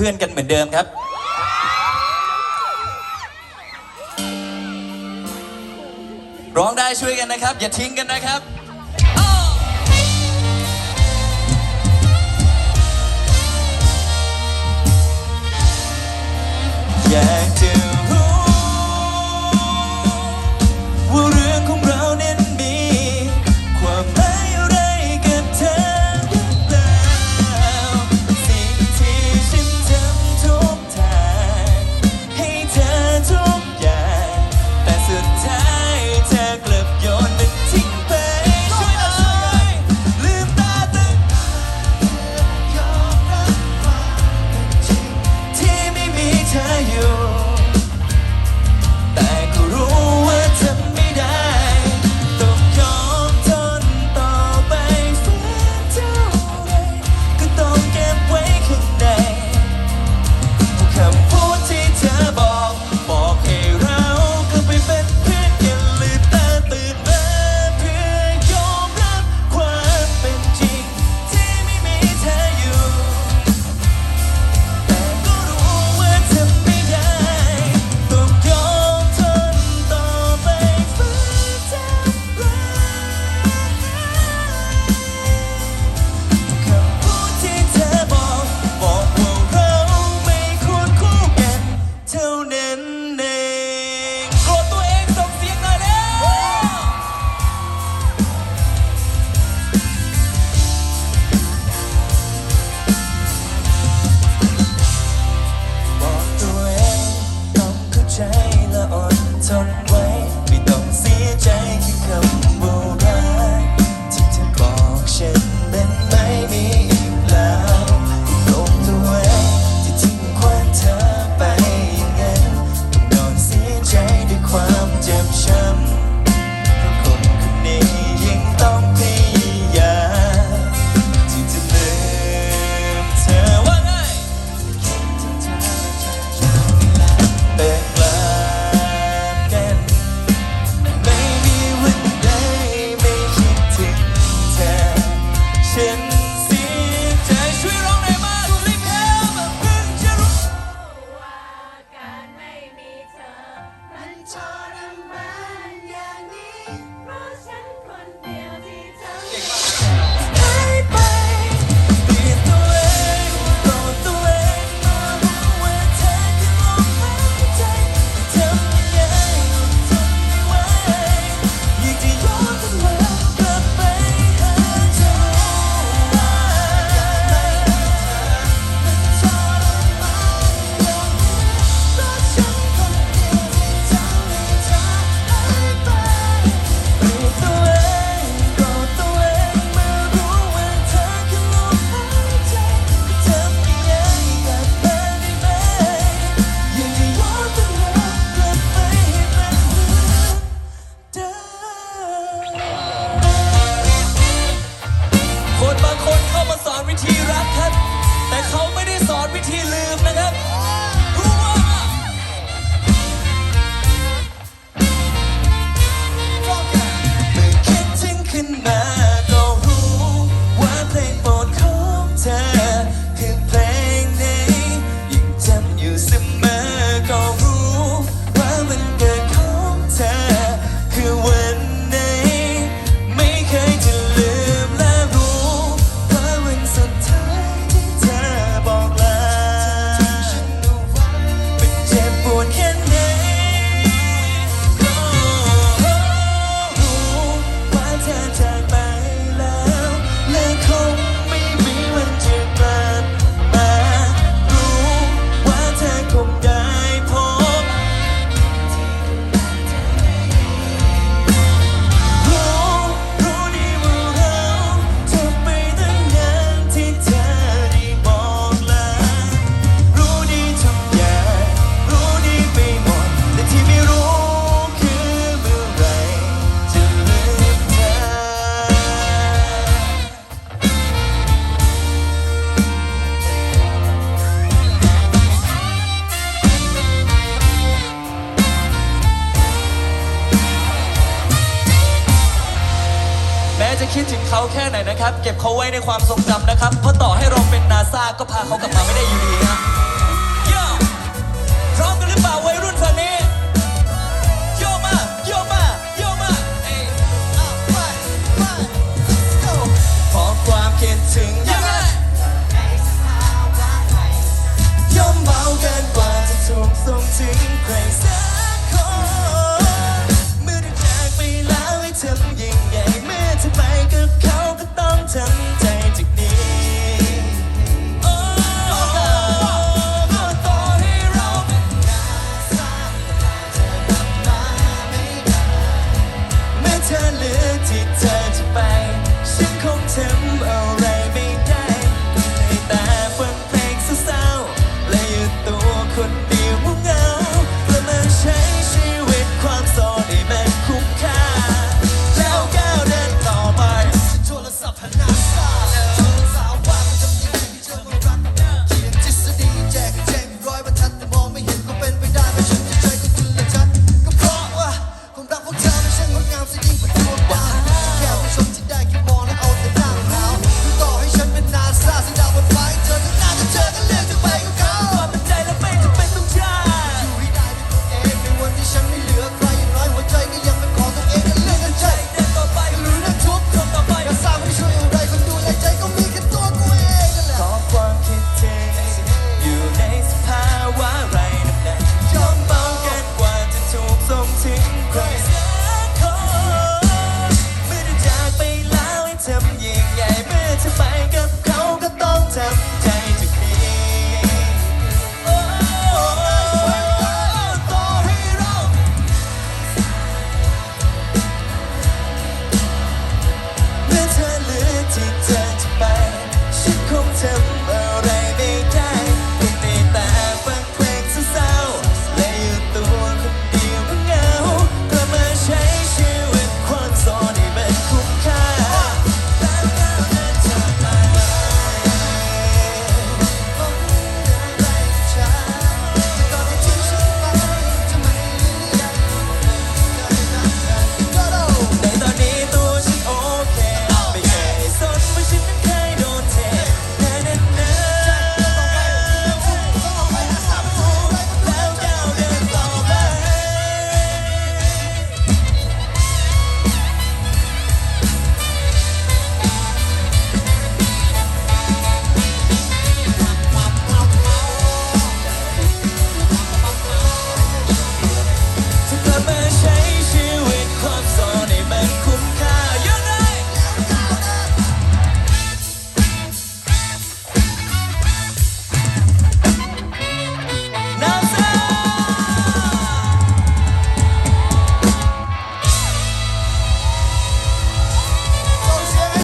เพื่อนกันเหมือนเดิมครับ ร้องได้ช่วยกันนะครับ อย่าทิ้งกันนะครับ จะคิดถึงเขาแค่ไหนนะครับ เก็บเขาไว้ในความทรงจำนะครับ เพราะต่อให้เราเป็นนาซาก็พาเขากลับมาไม่ได้อยู่ดีนะพร้อมกันหรือเปล่าวัยรุ่นฝั่นี้ เธอเหลือที่เธอจะไปฉันคงทำเอา